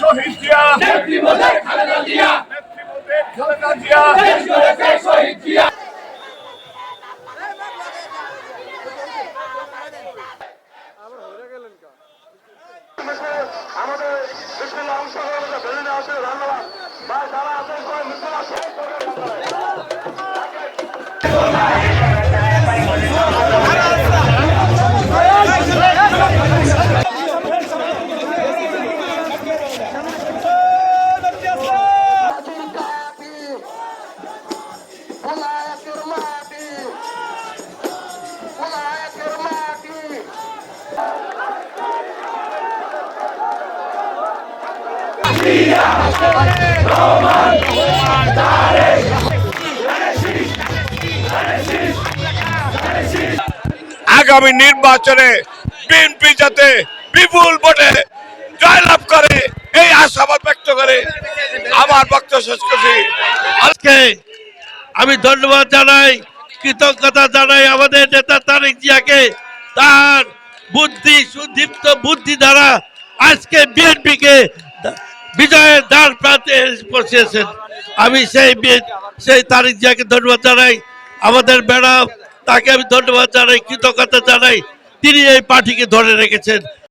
শহীদ জিয়া নেতৃবদে খালেদা জিয়া নেতৃবদে খালেদা জিয়া দেশ গড়েছে শহীদ জিয়া আমাদের বিভিন্ন অংশ ধন্যবাদ। বা যারা আগামী নির্বাচনে বিএনপি যাতে বিপুল ভোটে জয়লাভ করে, এই আশাবাদ ব্যক্ত করে আমার বক্তব্য শেষ করছি। আজকে আমি ধন্যবাদ জানাই, কৃতজ্ঞতা জানাই আমাদের নেতা তারেক জিয়াকে। তার বুদ্ধি, সুদীপ্ত বুদ্ধি দ্বারা আজকে বিএনপিকে বিজয়ের দ্বার প্রান্তে পৌঁছেছেন আমি সেই সেই তারিখ জিয়াকে ধন্যবাদ জানাই, আমাদের ম্যাডাম, তাকে আমি ধন্যবাদ জানাই, কৃতজ্ঞতা জানাই। তিনি এই পার্টিকে ধরে রেখেছেন।